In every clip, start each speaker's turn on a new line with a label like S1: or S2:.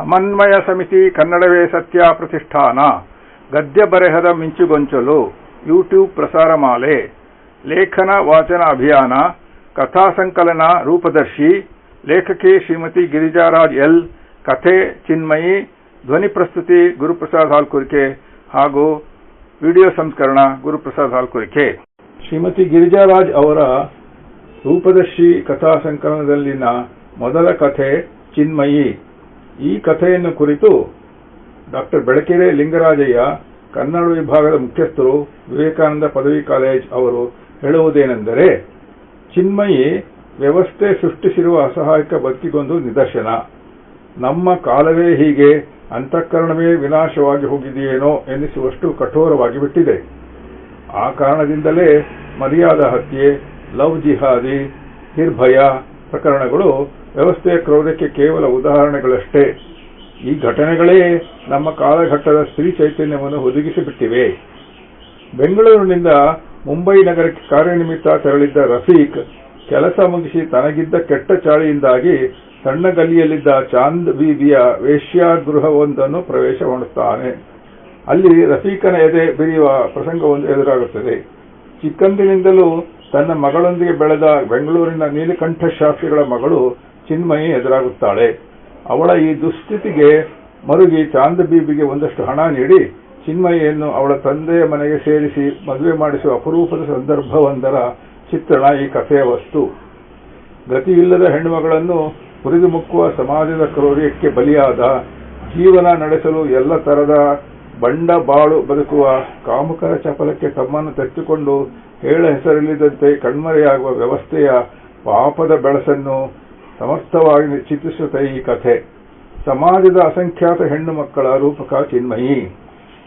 S1: ಸಮನ್ವಯ ಸಮಿತಿ ಕನ್ನಡವೇ ಸತ್ಯ ಪ್ರತಿಷ್ಠಾನ. ಗದ್ಯ ಬರೆಹದ ಮಿಂಚುಗೊಂಚಲು ಯೂಟ್ಯೂಬ್ ಪ್ರಸಾರ ಮಾಲೆ, ಲೇಖನ ವಾಚನ ಅಭಿಯಾನ, ಕಥಾ ಸಂಕಲನ ರೂಪದರ್ಶಿ, ಲೇಖಕಿ ಶ್ರೀಮತಿ ಗಿರಿಜಾರಾಜ್ ಎಲ್, ಕಥೆ ಚಿನ್ಮಯಿ, ಧ್ವನಿ ಪ್ರಸ್ತುತಿ ಗುರುಪ್ರಸಾದ್ ಹಾಲ್ಕುರಿಕೆ ಹಾಗೂ ವಿಡಿಯೋ ಸಂಸ್ಕರಣ ಗುರುಪ್ರಸಾದ್ ಹಾಲ್ಕುರಿಕೆ. ಶ್ರೀಮತಿ ಗಿರಿಜಾರಾಜ್ ಅವರ ರೂಪದರ್ಶಿ ಕಥಾ ಸಂಕಲನದಲ್ಲಿನ ಮೊದಲ ಕಥೆ ಚಿನ್ಮಯಿ. ಈ ಕಥೆಯನ್ನು ಕುರಿತು ಡಾಕ್ಟರ್ ಬೆಳಕೆರೆ ಲಿಂಗರಾಜಯ್ಯ, ಕನ್ನಡ ವಿಭಾಗದ ಮುಖ್ಯಸ್ಥರು ವಿವೇಕಾನಂದ ಪದವಿ ಕಾಲೇಜ್ ಅವರು ಹೇಳುವುದೇನೆಂದರೆ, ಚಿನ್ಮಯಿ ವ್ಯವಸ್ಥೆ ಸೃಷ್ಟಿಸಿರುವ ಅಸಹಾಯಕ ಬದುಕಿಗೊಂದು ನಿದರ್ಶನ. ನಮ್ಮ ಕಾಲವೇ ಹೀಗೆ, ಅಂತಃಕರಣವೇ ವಿನಾಶವಾಗಿ ಹೋಗಿದೆಯೇನೋ ಎನ್ನಿಸುವಷ್ಟು ಕಠೋರವಾಗಿ ಬಿಟ್ಟಿದೆ. ಆ ಕಾರಣದಿಂದಲೇ ಮರ್ಯಾದ ಹತ್ಯೆ, ಲವ್ ಜಿಹಾದಿ, ನಿರ್ಭಯ ಪ್ರಕರಣಗಳು ವ್ಯವಸ್ಥೆಯ ಕ್ರೋಧಕ್ಕೆ ಕೇವಲ ಉದಾಹರಣೆಗಳಷ್ಟೇ. ಈ ಘಟನೆಗಳೇ ನಮ್ಮ ಕಾಲಘಟ್ಟದ ಸ್ತ್ರೀ ಚೈತನ್ಯವನ್ನು ಒದಗಿಸಿಬಿಟ್ಟಿವೆ. ಬೆಂಗಳೂರಿನಿಂದ ಮುಂಬೈ ನಗರಕ್ಕೆ ಕಾರ್ಯನಿಮಿತ್ತ ತೆರಳಿದ್ದ ರಫೀಕ್, ಕೆಲಸ ಮುಗಿಸಿ ತನಗಿದ್ದ ಕೆಟ್ಟ ಚಾಳಿಯಿಂದಾಗಿ ಸಣ್ಣ ಗಲ್ಲಿಯಲ್ಲಿದ್ದ ಚಾಂದ್ ಬೀದಿಯ ವೇಶ್ಯಾಗೃಹವೊಂದನ್ನು ಪ್ರವೇಶ ಮಾಡುತ್ತಾನೆ. ಅಲ್ಲಿ ರಫೀಕನ ಎದೆ ಬಿರಿಯುವ ಪ್ರಸಂಗವೊಂದು ಎದುರಾಗುತ್ತದೆ. ಚಿಕ್ಕಂದಿನಿಂದಲೂ ತನ್ನ ಮಗಳೊಂದಿಗೆ ಬೆಳೆದ ಬೆಂಗಳೂರಿನ ನೀಲಕಂಠ ಶಾಸ್ತ್ರಿಗಳ ಮಗಳು ಚಿನ್ಮಯಿ ಎದುರಾಗುತ್ತಾಳೆ. ಅವಳ ಈ ದುಸ್ಥಿತಿಗೆ ಮರುಗಿ ಚಾಂದ ಬೀಬಿಗೆ ಒಂದಷ್ಟು ಹಣ ನೀಡಿ ಚಿನ್ಮಯಿಯನ್ನು ಅವಳ ತಂದೆಯ ಮನೆಗೆ ಸೇರಿಸಿ ಮದುವೆ ಮಾಡಿಸುವ ಅಪರೂಪದ ಸಂದರ್ಭವೊಂದರ ಚಿತ್ರಣ ಈ ಕಥೆಯ ವಸ್ತು ಗತಿಯಿಲ್ಲದ ಹೆಣ್ಣುಮಗಳನ್ನು ಹುರಿದು ಮುಕ್ಕುವ ಸಮಾಜದ ಕ್ರೌರ್ಯಕ್ಕೆ ಬಲಿಯಾದ ಜೀವನ ನಡೆಸಲು ಎಲ್ಲ ತರದ ಬಂಡ ಬಾಳು ಬದುಕುವ ಕಾಮುಕರ ಚಪಲಕ್ಕೆ ತಮ್ಮನ್ನು ತೆಚ್ಚಿಕೊಂಡು ಹೇಳ ಹೆಸರಿಲ್ಲದಂತೆ ಕಣ್ಮರೆಯಾಗುವ ವ್ಯವಸ್ಥೆಯ ಪಾಪದ ಬೆಳಸನ್ನು ಸಮರ್ಥವಾಗಿ ಚಿತ್ರಿಸುತ್ತೆ ಈ ಕಥೆ. ಸಮಾಜದ ಅಸಂಖ್ಯಾತ ಹೆಣ್ಣು ಮಕ್ಕಳ ರೂಪಕ ಚಿನ್ಮಯಿ.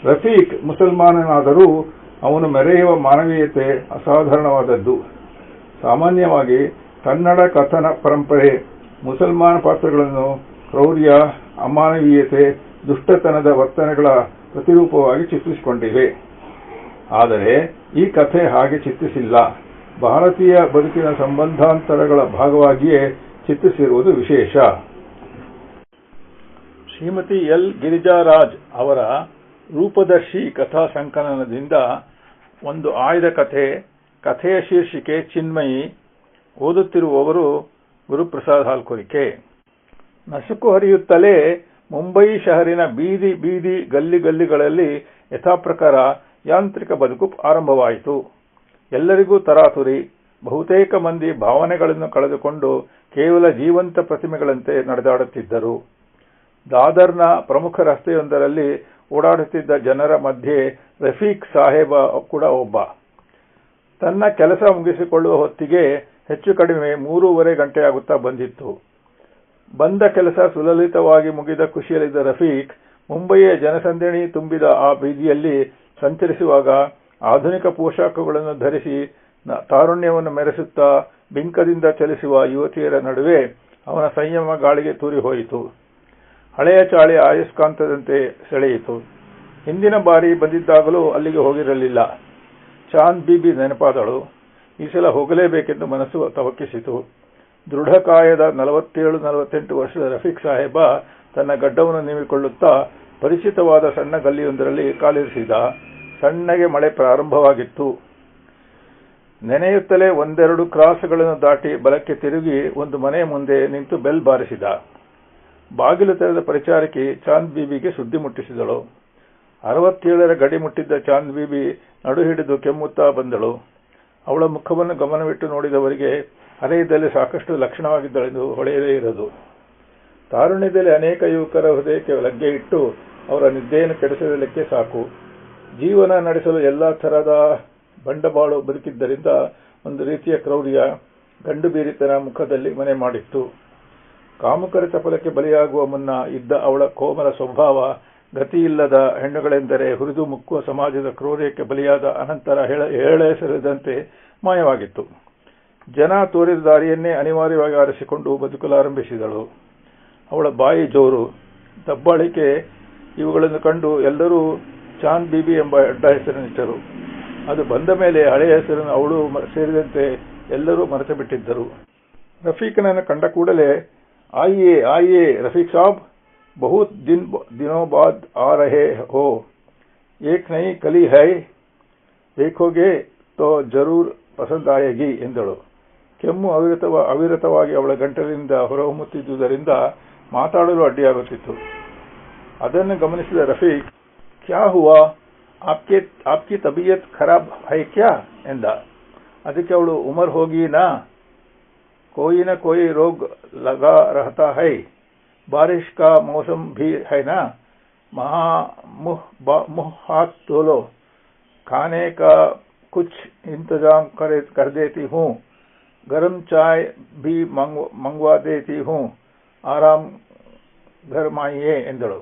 S1: ರಫೀಕ್ ಮುಸಲ್ಮಾನನಾದರೂ ಅವನು ಮೆರೆಯುವ ಮಾನವೀಯತೆ ಅಸಾಧಾರಣವಾದದ್ದು. ಸಾಮಾನ್ಯವಾಗಿ ಕನ್ನಡ ಕಥನ ಪರಂಪರೆ, ಮುಸಲ್ಮಾನ ಪಾತ್ರಗಳನ್ನು ಕ್ರೌರ್ಯ, ಅಮಾನವೀಯತೆ, ದುಷ್ಟತನದ ವರ್ತನೆಗಳ ಪ್ರತಿರೂಪವಾಗಿ ಚಿತ್ರಿಸಿಕೊಂಡಿವೆ. ಆದರೆ ಈ ಕಥೆ ಹಾಗೆ ಚಿತ್ರಿಸಿಲ್ಲ. ಭಾರತೀಯ ಬದುಕಿನ ಸಂಬಂಧಾಂತರಗಳ ಭಾಗವಾಗಿಯೇ ಚಿತ್ರಿಸಿರುವುದು ವಿಶೇಷ. ಶ್ರೀಮತಿ ಎಲ್. ಗಿರಿಜಾರಾಜ್ ಅವರ ರೂಪದರ್ಶಿ ಕಥಾ ಸಂಕಲನದಿಂದ ಒಂದು ಆಯ್ದ ಕಥೆ ಕಥೆಯ ಶೀರ್ಷಿಕೆ ಚಿನ್ಮಯಿ ಓದುತ್ತಿರುವವರು ಗುರುಪ್ರಸಾದ್ ಹಾಲ್ಕೊರಿಕೆ. ನಸುಕು ಹರಿಯುತ್ತಲೇ ಮುಂಬೈ ಶಹರಿನ ಬೀದಿ ಬೀದಿ ಗಲ್ಲಿ ಗಲ್ಲಿಗಳಲ್ಲಿ ಯಥಾಪ್ರಕಾರ ಯಾಂತ್ರಿಕ ಬದುಕು ಆರಂಭವಾಯಿತು. ಎಲ್ಲರಿಗೂ ತರಾತುರಿ. ಬಹುತೇಕ ಮಂದಿ ಭಾವನೆಗಳನ್ನು ಕಳೆದುಕೊಂಡು ಕೇವಲ ಜೀವಂತ ಪ್ರತಿಮೆಗಳಂತೆ ನಡೆದಾಡುತ್ತಿದ್ದರು. ದಾದರ್ನ ಪ್ರಮುಖ ರಸ್ತೆಯೊಂದರಲ್ಲಿ ಓಡಾಡುತ್ತಿದ್ದ ಜನರ ಮಧ್ಯೆ ರಫೀಕ್ ಸಾಹೇಬ ಕೂಡ ಒಬ್ಬ. ತನ್ನ ಕೆಲಸ ಮುಗಿಸಿಕೊಳ್ಳುವ ಹೊತ್ತಿಗೆ ಹೆಚ್ಚು ಕಡಿಮೆ ಮೂರೂವರೆ ಗಂಟೆಯಾಗುತ್ತಾ ಬಂದಿತ್ತು. ಬಂದ ಕೆಲಸ ಸುಲಲಿತವಾಗಿ ಮುಗಿದ ಖುಷಿಯಲ್ಲಿದ್ದ ರಫೀಕ್ ಮುಂಬಯಿಯ ಜನಸಂದಣಿ ತುಂಬಿದ ಆ ಬೀದಿಯಲ್ಲಿ ಸಂಚರಿಸುವಾಗ ಆಧುನಿಕ ಪೋಷಾಕಗಳನ್ನು ಧರಿಸಿ ತಾರುಣ್ಯವನ್ನು ಮೆರೆಸುತ್ತಾ ಬಿಂಕದಿಂದ ಚಲಿಸುವ ಯುವತಿಯರ ನಡುವೆ ಅವನ ಸಂಯಮ ಗಾಳಿಗೆ ತೂರಿ ಹೋಯಿತು. ಹಳೆಯ ಚಾಳಿ ಆಯುಷ್ಕಾಂತದಂತೆ ಸೆಳೆಯಿತು. ಹಿಂದಿನ ಬಾರಿ ಬಂದಿದ್ದಾಗಲೂ ಅಲ್ಲಿಗೆ ಹೋಗಿರಲಿಲ್ಲ. ಚಾಂದ್ ಬೀಬಿ ನೆನಪಾದಳು. ಈ ಸಲ ಹೋಗಲೇಬೇಕೆಂದು ಮನಸ್ಸು ತವಕಿಸಿತು. ದೃಢಕಾಯದ ನಲವತ್ತೇಳು, ನಲವತ್ತೆಂಟು ವರ್ಷದ ರಫೀಕ್ ಸಾಹೇಬ ತನ್ನ ಗಡ್ಡವನ್ನು ನೀವಿಕೊಳ್ಳುತ್ತಾ ಪರಿಚಿತವಾದ ಸಣ್ಣ ಗಲ್ಲಿಯೊಂದರಲ್ಲಿ ಕಾಲಿರಿಸಿದ. ಸಣ್ಣಗೆ ಮಳೆ ಪ್ರಾರಂಭವಾಗಿತ್ತು. ನೆನೆಯುತ್ತಲೇ ಒಂದೆರಡು ಕ್ರಾಸ್ಗಳನ್ನು ದಾಟಿ ಬಲಕ್ಕೆ ತಿರುಗಿ ಒಂದು ಮನೆಯ ಮುಂದೆ ನಿಂತು ಬೆಲ್ ಬಾರಿಸಿದ. ಬಾಗಿಲು ತೆರೆದ ಪರಿಚಾರಕಿ ಚಾಂದ್ ಬೀಬಿಗೆ ಸುದ್ದಿ ಮುಟ್ಟಿಸಿದಳು. ಅರವತ್ತೇಳರ ಗಡಿ ಮುಟ್ಟಿದ್ದ ಚಾಂದ್ ಬೀಬಿ ನಡು ಹಿಡಿದು ಕೆಮ್ಮುತ್ತಾ ಬಂದಳು. ಅವಳ ಮುಖವನ್ನು ಗಮನವಿಟ್ಟು ನೋಡಿದವರಿಗೆ ಹರೆಯದಲ್ಲಿ ಸಾಕಷ್ಟು ಲಕ್ಷಣವಾಗಿದ್ದಳೆಂದು ಹೊಳೆಯದೇ ಇರದು. ತಾರುಣ್ಯದಲ್ಲಿ ಅನೇಕ ಯುವಕರ ಹೃದಯಕ್ಕೆ ಲಗ್ಗೆ ಇಟ್ಟು ಅವರ ನಿದ್ದೆಯನ್ನು ಕೆಡಿಸಲಿಕ್ಕೆ ಸಾಕು. ಜೀವನ ನಡೆಸಲು ಎಲ್ಲಾ ತರಹದ ಬಂಡವಾಳು ಬದುಕಿದ್ದರಿಂದ ಒಂದು ರೀತಿಯ ಕ್ರೌರ್ಯ ಗಂಡು ಬೀರಿತನ ಮುಖದಲ್ಲಿ ಮನೆ ಮಾಡಿತ್ತು. ಕಾಮುಕರ ಚಪಲಕ್ಕೆ ಬಲಿಯಾಗುವ ಮುನ್ನ ಇದ್ದ ಅವಳ ಕೋಮಲ ಸ್ವಭಾವ ಗತಿಯಿಲ್ಲದ ಹೆಣ್ಣುಗಳೆಂದರೆ ಹುರಿದು ಮುಕ್ಕುವ ಸಮಾಜದ ಕ್ರೌರ್ಯಕ್ಕೆ ಬಲಿಯಾದ ಅನಂತರ ಹೇಳ ಹೆಸರಿದಂತೆ ಮಾಯವಾಗಿತ್ತು. ಜನ ತೋರಿದ ದಾರಿಯನ್ನೇ ಅನಿವಾರ್ಯವಾಗಿ ಆರಿಸಿಕೊಂಡು ಬದುಕಲಾರಂಭಿಸಿದಳು ಅವಳ ಬಾಯಿ ಜೋರು, ದಬ್ಬಾಳಿಕೆ ಇವುಗಳನ್ನು ಕಂಡು ಎಲ್ಲರೂ ಚಾಂದ್ ಬೀಬಿ ಎಂಬ ಅಡ್ಡ ಹೆಸರನ್ನಿಟ್ಟರು ಅದು ಬಂದ ಮೇಲೆ ಹಳೆಯ ಹೆಸರನ್ನು ಅವಳು ಸೇರಿದಂತೆ ಎಲ್ಲರೂ ಮರೆತು ಬಿಟ್ಟಿದ್ದರು ರಫೀಕನನ್ನು ಕಂಡ ಕೂಡಲೇ ಆಯಿಯೇ ಆಯಿಯೇ ರಫೀಕ್ ಸಾಬ್, ಬಹುತ್ ದಿನ, ದಿನೋ ಬಾದ್ ಆ ರಹೇ ಹೋ, ಏಕ್ ನೈ ಕಲಿ ಹೈ ಬೇಕೋಗೆ ತೋ ಜರೂರ್ ಪಸಂದ್ ಆಯಗಿ ಎಂದಳು. ಕೆಮ್ಮು ಅವಿರತವ, ಅವಿರತವಾಗಿ ಅವಳ ಗಂಟಲಿನಿಂದ ಹೊರಹೊಮ್ಮುತ್ತಿದ್ದುದರಿಂದ ಮಾತಾಡಲು ಅಡ್ಡಿಯಾಗುತ್ತಿತ್ತು. ಅದನ್ನು ಗಮನಿಸಿದ ರಫೀಕ್, ಕ್ಯಾ ಹುವಾ? ಆಪ್ಕೆ ಆಪ್ಕಿ ತಬಿಯತ್ ಖರಾಬ್ ಹೈ ಕ್ಯಾ ಎಂದ ಅದಕ್ಕೆ ಅವಳು ಉಮರ್ ಹೋಗಿ ನಾ कोई न कोई रोग लगा रहता है बारिश का मौसम भी है ना महा मुह मुह हाथ धो लो खाने का कुछ इंतजाम कर, कर देती हूँ गरम चाय भी मंगवा देती हूँ आराम घर माइए ಎಂದಳು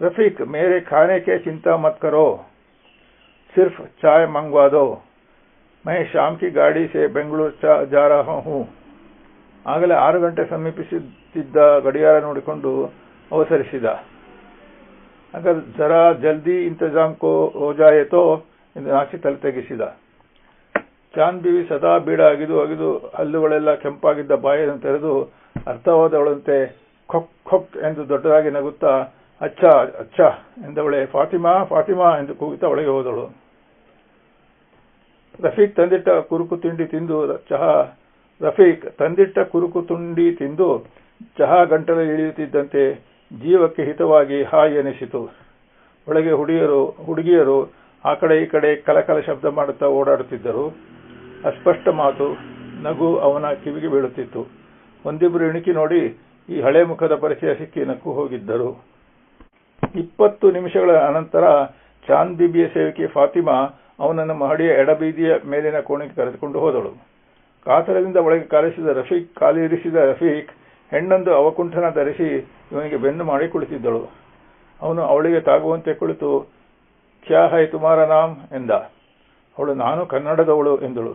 S1: रफीक मेरे खाने के चिंता मत करो सिर्फ चाय मंगवा दो मैं शाम की गाड़ी से ಬೆಂಗಳೂರು जा रहा हूँ ಆಗಲೇ ಆರು ಗಂಟೆ ಸಮೀಪಿಸುತ್ತಿದ್ದ ಗಡಿಯಾರ ನೋಡಿಕೊಂಡು ಅವಸರಿಸಿದ ಅಗರ್ ಜರಾ ಜಲ್ದಿ ಇಂತಜಾಮ್ ಕೋ ಹೋ ಜಾಯೆ ತೋ ಎಂದು ನಾಚಿ ತಲೆ ತೆಗೆಸಿದ ಚಾಂದ್ ಬಿವಿ ಸದಾ ಬೀಡ ಅಗಿದು ಅಗಿದು ಹಲ್ಲುಗಳೆಲ್ಲ ಕೆಂಪಾಗಿದ್ದ ಬಾಯನ್ನು ತೆರೆದು ಅರ್ಥವಾದವಳಂತೆ ಖೊಕ್ ಖೊಕ್ ಎಂದು ದೊಡ್ಡದಾಗಿ ನಗುತ್ತಾ ಅಚ್ಚ ಅಚ್ಚ ಎಂದವಳೆ. ಫಾತಿಮಾ ಫಾತಿಮಾ ಎಂದು ಕೂಗುತ್ತಾ ಒಳಗೆ ಹೋದಳು. ರಫೀಕ್ ತಂದಿಟ್ಟ ಕುರುಕು ತಿಂಡಿ ತಿಂದು, ಚಹಾ, ರಫೀಕ್ ತಂದಿಟ್ಟ ಕುರುಕು ತುಂಡಿ ತಿಂದು, ಚಹಾ ಗಂಟಲು ಇಳಿಯುತ್ತಿದ್ದಂತೆ ಜೀವಕ್ಕೆ ಹಿತವಾಗಿ ಹಾಯಿ ಎನಿಸಿತು. ಒಳಗೆ ಹುಡುಗಿಯರು ಹುಡುಗಿಯರು ಆ ಕಡೆ ಈ ಕಡೆ ಕಲಕಲ ಶಬ್ದ ಮಾಡುತ್ತಾ ಓಡಾಡುತ್ತಿದ್ದರು. ಅಸ್ಪಷ್ಟ ಮಾತು, ನಗು ಅವನ ಕಿವಿಗೆ ಬೀಳುತ್ತಿತ್ತು. ಒಂದಿಬ್ಬರು ಇಣುಕಿ ನೋಡಿ ಈ ಹಳೆ ಮುಖದ ಪರಿಚಯ ಸಿಕ್ಕಿ ನಕ್ಕು ಹೋಗಿದ್ದರು. ಇಪ್ಪತ್ತು ನಿಮಿಷಗಳ ಅನಂತರ ಚಾಂದ್ ಬಿಬಿಯ ಸೇವಕಿ ಫಾತಿಮಾ ಅವನನ್ನು ಮಹಡಿಯ ಎಡಬೀದಿಯ ಮೇಲಿನ ಕೋಣೆಗೆ ಕರೆದುಕೊಂಡು ಹೋದಳು. ಕಾತರದಿಂದ ಒಳಗೆ ಕಾಲಿಸಿದ ರಫೀಕ್, ಕಾಲಿರಿಸಿದ ರಫೀಕ್ ಹೆಣ್ಣೊಂದು ಅವಕುಂಠನ ಧರಿಸಿ ಇವನಿಗೆ ಬೆನ್ನು ಮಾಡಿ ಕುಳಿತಿದ್ದಳು. ಅವನು ಅವಳಿಗೆ ತಾಗುವಂತೆ ಕುಳಿತು, ಕ್ಯಾ ಹೈ ತುಮಾರ ನಾಮ್? ಎಂದ. ಅವಳು, ನಾನು ಕನ್ನಡದವಳು ಎಂದಳು.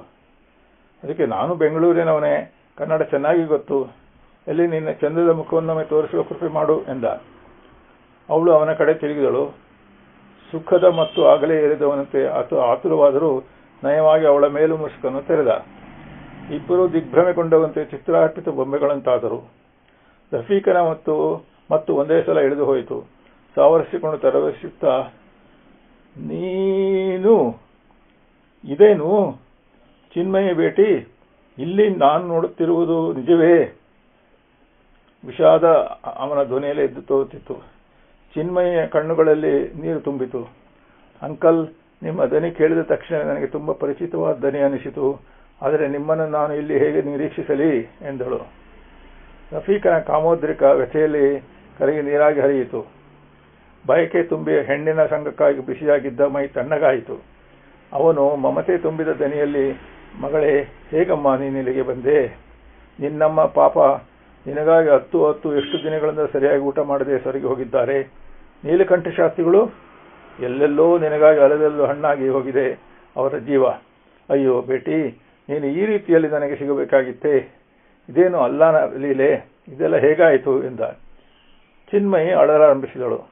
S1: ಅದಕ್ಕೆ ನಾನು ಬೆಂಗಳೂರಿನವನೇ, ಕನ್ನಡ ಚೆನ್ನಾಗಿ ಗೊತ್ತು. ಎಲ್ಲಿ ನಿನ್ನ ಚಂದ್ರದ ಮುಖವನ್ನೊಮ್ಮೆ ತೋರಿಸುವ ಕೃಪೆ ಮಾಡು ಎಂದ. ಅವಳು ಅವನ ಕಡೆ ತಿರುಗಿದಳು. ಸುಖದ ಮತ್ತು ಆಗಲೇ ಏರಿದವನಂತೆ ಅಥವಾ ಆತುರವಾದರೂ ನಯವಾಗಿ ಅವಳ ಮೇಲು ಮುಸುಕನ್ನು ತೆರೆದ. ಇಬ್ಬರು ದಿಗ್ಭ್ರಮೆಗೊಂಡವಂತೆ ಚಿತ್ರಾರ್ಪಿತ ಬೊಂಬೆಗಳಂತಾದರು. ರಫೀಕನ ಮತ್ತು ಮತ್ತು ಒಂದೇ ಸಲ ಇಳಿದು ಹೋಯಿತು. ಸಾವರಿಸಿಕೊಂಡು ತರವರಿಸುತ್ತಾ, ನೀನು, ಇದೇನು? ಚಿನ್ಮಯ ಭೇಟಿ ಇಲ್ಲಿ ನಾನು ನೋಡುತ್ತಿರುವುದು ನಿಜವೇ? ವಿಷಾದ ಅವನ ಧ್ವನಿಯಲ್ಲೇ ಎದ್ದು ತೋರುತ್ತಿತ್ತು. ಚಿನ್ಮಯ ಕಣ್ಣುಗಳಲ್ಲಿ ನೀರು ತುಂಬಿತು. ಅಂಕಲ್, ನಿಮ್ಮ ದನಿ ಕೇಳಿದ ತಕ್ಷಣ ನನಗೆ ತುಂಬಾ ಪರಿಚಿತವಾದ ದನಿ ಅನಿಸಿತು. ಆದರೆ ನಿಮ್ಮನ್ನು ನಾನು ಇಲ್ಲಿ ಹೇಗೆ ನಿರೀಕ್ಷಿಸಲಿ? ಎಂದಳು. ರಫೀಕನ ಕಾಮೋದ್ರಿಕ ವ್ಯಥೆಯಲ್ಲಿ ಕರಗಿ ನೀರಾಗಿ ಹರಿಯಿತು. ಬಯಕೆ ತುಂಬಿ ಹೆಣ್ಣಿನ ಸಂಘಕ್ಕಾಗಿ ಬಿಸಿಯಾಗಿದ್ದ ಮೈ ತಣ್ಣಗಾಯಿತು. ಅವನು ಮಮತೆ ತುಂಬಿದ ದನಿಯಲ್ಲಿ ಮಗಳೇ, ಹೇಗಮ್ಮ ನೀನಿಲ್ಲಿಗೆ ಬಂದೆ? ನಿನ್ನಮ್ಮ ಪಾಪ ನಿನಗಾಗಿ ಹತ್ತು ಹತ್ತು ಎಷ್ಟು ದಿನಗಳಿಂದ ಸರಿಯಾಗಿ ಊಟ ಮಾಡದೆ ಸೊರಗಿ ಹೋಗಿದ್ದಾರೆ. ನೀಲಕಂಠ ಶಾಸ್ತ್ರಿಗಳು ಎಲ್ಲೆಲ್ಲೋ ನಿನಗಾಗಿ ಅಲೆದೆಲ್ಲೂ ಹಣ್ಣಾಗಿ ಹೋಗಿದೆ ಅವರ ಜೀವ. ಅಯ್ಯೋ ಬೇಟಿ, ನೀನು ಈ ರೀತಿಯಲ್ಲಿ ನನಗೆ ಸಿಗಬೇಕಾಗಿತ್ತೇ? ಇದೇನು ಅಲ್ಲಾನ ಲೀಲೆ? ಇದೆಲ್ಲ ಹೇಗಾಯಿತು ಎಂದ. ಚಿನ್ಮಯಿ ಅಳಲಾರಂಭಿಸಿದಳು.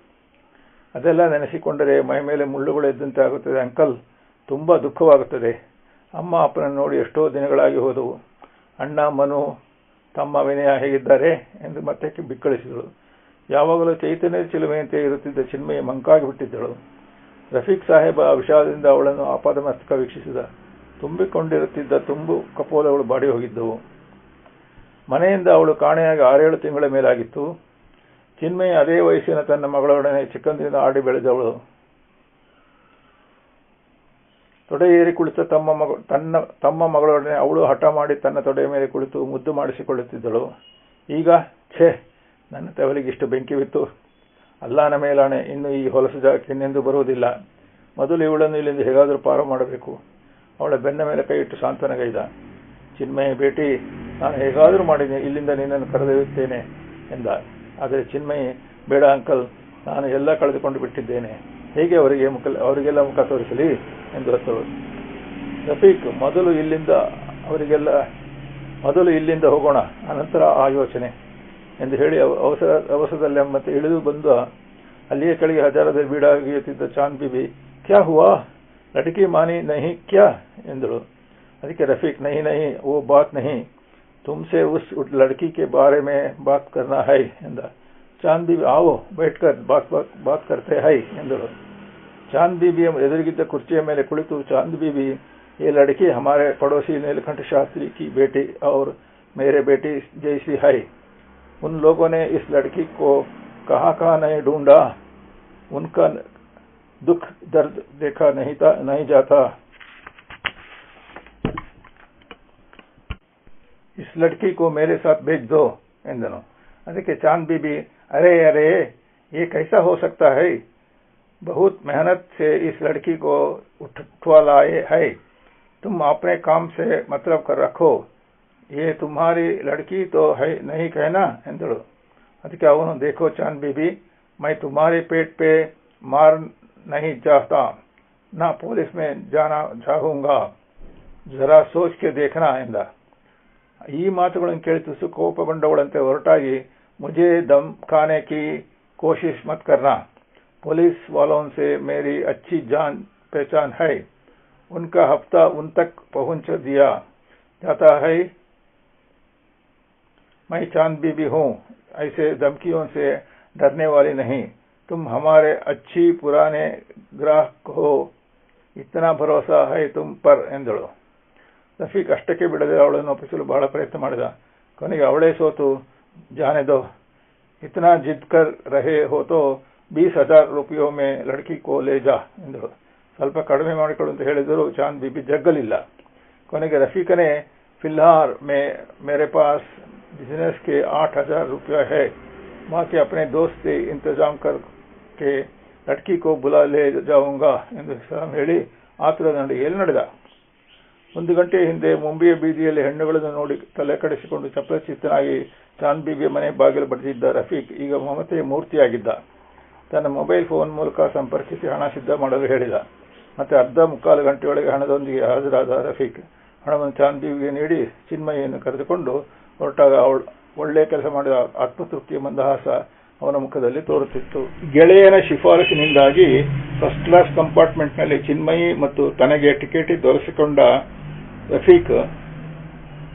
S1: ಅದೆಲ್ಲ ನೆನೆಸಿಕೊಂಡರೆ ಮೈ ಮೇಲೆ ಮುಳ್ಳುಗಳು ಎದ್ದಂತೆ ಆಗುತ್ತದೆ ಅಂಕಲ್. ತುಂಬಾ ದುಃಖವಾಗುತ್ತದೆ. ಅಮ್ಮ ಅಪ್ಪನನ್ನು ನೋಡಿ ಎಷ್ಟೋ ದಿನಗಳಾಗಿ ಹೋದವು. ಅಣ್ಣ ಮನು, ತಮ್ಮ ವಿನಯ ಹೇಗಿದ್ದಾರೆ ಎಂದು ಮತ್ತೆ ಬಿಕ್ಕಳಿಸಿದಳು. ಯಾವಾಗಲೂ ಚೈತನ್ಯ ಚಿಲುಮೆಯಂತೆ ಇರುತ್ತಿದ್ದ ಚಿನ್ಮಯ ಮಂಕಾಗಿ ಬಿಟ್ಟಿದ್ದಳು ರಫೀಕ್ ಸಾಹೇಬ ವಿಷಾದದಿಂದ ಅವಳನ್ನು ಆಪಾದಮಸ್ತಕ ವೀಕ್ಷಿಸಿದ. ತುಂಬಿಕೊಂಡಿರುತ್ತಿದ್ದ ತುಂಬು ಕಪೋಲಗಳು ಬಾಡಿ ಹೋಗಿದ್ದವು. ಮನೆಯಿಂದ ಅವಳು ಕಾಣೆಯಾಗಿ ಆರೇಳು ತಿಂಗಳ ಮೇಲಾಗಿತ್ತು. ಚಿನ್ಮಯ ಅದೇ ವಯಸ್ಸಿನ ತನ್ನ ಮಗಳೊಡನೆ ಚಿಕ್ಕಂದಿನಿಂದ ಆಡಿ ಬೆಳೆದವಳು. ತೊಡೆ ಏರಿ ಕುಳಿತ ತಮ್ಮ ಮಗ ತನ್ನ ತಮ್ಮ ಮಗಳೊಡನೆ ಅವಳು ಹಠ ಮಾಡಿ ತನ್ನ ತೊಡೆಯ ಮೇಲೆ ಕುಳಿತು ಮುದ್ದು ಮಾಡಿಸಿಕೊಳ್ಳುತ್ತಿದ್ದಳು. ಈಗ, ಛೇ ನನ್ನ ತವಲಿಗೆ ಇಷ್ಟು ಬೆಂಕಿ ಬಿತ್ತು. ಅಲ್ಲಾನ ಮೇಲಾಣೆ, ಇನ್ನು ಈ ಹೊಲಸು ಜಾಗಕ್ಕೆ ಇನ್ನೆಂದು ಬರುವುದಿಲ್ಲ. ಮೊದಲು ಇವಳನ್ನು ಇಲ್ಲಿಂದ ಹೇಗಾದರೂ ಪಾರು ಮಾಡಬೇಕು. ಅವಳ ಬೆನ್ನ ಮೇಲೆ ಕೈ ಇಟ್ಟು ಸಾಂತ್ವನಗೈದ. ಚಿನ್ಮಯ ಭೇಟಿ ನಾನು ಹೇಗಾದರೂ ಮಾಡಿದೆ, ಇಲ್ಲಿಂದ ನಿನ್ನನ್ನು ಕರೆದೊಯ್ಯುತ್ತೇನೆ ಎಂದ. ಆದರೆ ಚಿನ್ಮಯಿ, ಬೇಡ ಅಂಕಲ್, ನಾನು ಎಲ್ಲ ಕಳೆದುಕೊಂಡು ಬಿಟ್ಟಿದ್ದೇನೆ. ಹೇಗೆ ಅವರಿಗೆ ಮುಖ, ಅವರಿಗೆಲ್ಲ ಮುಖ ತೋರಿಸಲಿ ಎಂದು ಹತ್ತವರು ರಫೀಕ್, ಮೊದಲು ಇಲ್ಲಿಂದ ಅವರಿಗೆಲ್ಲ, ಮೊದಲು ಇಲ್ಲಿಂದ ಹೋಗೋಣ, ಅನಂತರ ಆ ಯೋಚನೆ. ಎಂದು ಹೇಳಿ ಅವಸರ ಅವಸರದಲ್ಲಿ ಮತ್ತೆ ಇಳಿದು ಬಂದು ಅಲ್ಲಿಯೇ ಕಡೆಗೆ ಹಜಾರದ ಬೀಡಾಗಿ ಎತ್ತಿದ್ದ ಚಾಂದ್ ಬಿಬಿ ಕ್ಯಾ ಹುವಾ ಲಟಕಿ ಮಾನಿ ನಹಿ ಕ್ಯಾ ಎಂದಳು ಅದಕ್ಕೆ ರಫೀಕ್ ನಹಿ ನಹಿ ಓ ಬಾತ್ ನಹಿ ತುಮ್ಸೆ ಉಸ್ ಲಡ್ಕಿ ಕೆ ಬಾರೆ ಮೇ ಬಾತ್ ಕರ್ನಾ ಹೈ ಎಂದ ಚಾಂದ್ ಬೀಬಿ ಆವೋ ಬೇಟ್ ಕರ್ ಬಾತ್ ಬಾತ್ ಕರ್ತೆ ಹೈ ಎಂದಳು ಚಾಂದ್ ಬೀಬಿ ಎದುರಿಗಿದ್ದ ಕುರ್ಚಿಯ ಮೇಲೆ ಕುಳಿತು ಚಾಂದ್ ಬೀಬಿ ये लड़की हमारे पड़ोसी नीलकंठ शास्त्री की बेटी और मेरे बेटी जयश्री है उन लोगों ने इस लड़की को कहा कहा नहीं ढूंढा। उनका दुख दर्द देखा नहीं था, नहीं जाता। इस लड़की को मेरे साथ भेज दो, इन दिनों। देखिये चाँद बीबी, अरे अरे, ये कैसा हो सकता है? बहुत मेहनत से इस लड़की को उठवा लाए है। तुम अपने काम से मतलब कर रखो। ये तुम्हारी लड़की तो है नहीं कहना ಎಂದಳು ಅದಕ್ಕೆ ಅವನು देखो चांद बीबी मैं तुम्हारे पेट पे मार नहीं चाहता ना पुलिस में जाना चाहूंगा जरा सोच के देखना ಎಂದ ಈ ಮಾತುಗಳನ್ನು ಕೇಳಿ ತುಸು ಕೋಪಗೊಂಡವಳಂತೆ ಹೊರಟಾಗಿ ಮುಜೆ ದಮ್ ಖಾನೆ ಕಿ ಕೋಶಿಶ್ ಮತ್ ಕರ್ನಾ पुलिस वालों से मेरी अच्छी जान पहचान है उनका हफ्ता उन तक पहुंच दिया जाता है मैं चांद बीबी हूँ ऐसे धमकियों से डरने वाली नहीं तुम हमारे अच्छी पुराने ग्राहक हो इतना भरोसा है तुम पर ಎಂದಳು ರಫೀಕ್ ಅಷ್ಟಕ್ಕೆ ಬಿಡದೆ ಅವಳನ್ನು ಒಪ್ಪಿಸಲು ಬಹಳ ಪ್ರಯತ್ನ ಮಾಡಿದ ಕೊನೆಗೆ ಅವಳೇ ಸೋತು ಜಾನೆದೋ ಇತನಾ ಜಿದ್ ಕರ್ ರಹೆ ಹೋ ತೋ ಬೀಸ್ ಹಜಾರ್ ರೂಪಾಯೋ ಮೇ ಲಡ್ಕಿ ಕೋ ಲೇ ಜಾ ಎಂದಳು ಸ್ವಲ್ಪ ಕಡಿಮೆ ಮಾಡಿಕೊಡು ಅಂತ ಹೇಳಿದರೂ ಚಾಂದ್ ಬಿಬಿ ಜಗ್ಗಲಿಲ್ಲ ಕೊನೆಗೆ ರಫೀಕನೇ ಫಿಲ್ಹಾರ್ ಮೇ ಮೇರೆ ಪಾಸ್ बिजनेस के आठ हजार रुपया है वहाँ के अपने दोस्त से इंतजाम कर के लड़की को बुला ले जाऊंगा ಎಂದು ಸಲಾಂ ಹೇಳಿ ಆತುರದ ನಡಿಗೆಯಲ್ಲಿ ನಡೆದ ಒಂದು ಗಂಟೆ ಹಿಂದೆ ಮುಂಬೈಯ ಬೀದಿಯಲ್ಲಿ ಹೆಣ್ಣುಗಳನ್ನು ನೋಡಿ ತಲೆ ಕಡಿಸಿಕೊಂಡು ಚಪಲಚಿತ್ತನಾಗಿ ಚಾಂದ್ ಬೀಬಿಯ ಮನೆ ಬಾಗಿಲು ಬಡಿದಿದ್ದ ರಫೀಕ್ ಈಗ ಮಮತೆಯ ಮೂರ್ತಿಯಾಗಿದ್ದ ತನ್ನ ಮೊಬೈಲ್ ಫೋನ್ ಮೂಲಕ ಸಂಪರ್ಕಿಸಿ ಹಣ ಸಿದ್ಧ ಮಾಡಲು ಹೇಳಿದ ಮತ್ತೆ ಅರ್ಧ ಮುಕ್ಕಾಲು ಗಂಟೆಯೊಳಗೆ ಹಣದೊಂದಿಗೆ ಹಾಜರಾದ ರಫೀಕ್ ಹಣವನ್ನು ಚಾಂದ್ ಬೀಬಿಗೆ ನೀಡಿ ಚಿನ್ಮಯಿಯನ್ನು ಕರೆದುಕೊಂಡು ಹೊರಟಾಗ ಅವಳು ಒಳ್ಳೆ ಕೆಲಸ ಮಾಡಿದ ಆತ್ಮತೃಪ್ತಿಯ ಮಂದಹಾಸ ಅವನ ಮುಖದಲ್ಲಿ ತೋರುತ್ತಿತ್ತು. ಗೆಳೆಯನ ಶಿಫಾರಸಿನಿಂದಾಗಿ ಫಸ್ಟ್ ಕ್ಲಾಸ್ ಕಂಪಾರ್ಟ್ಮೆಂಟ್ನಲ್ಲಿ ಚಿನ್ಮಯಿ ಮತ್ತು ತನಗೆ ಟಿಕೆಟ್ ದೊರೆಸಿಕೊಂಡ ರಫೀಕ್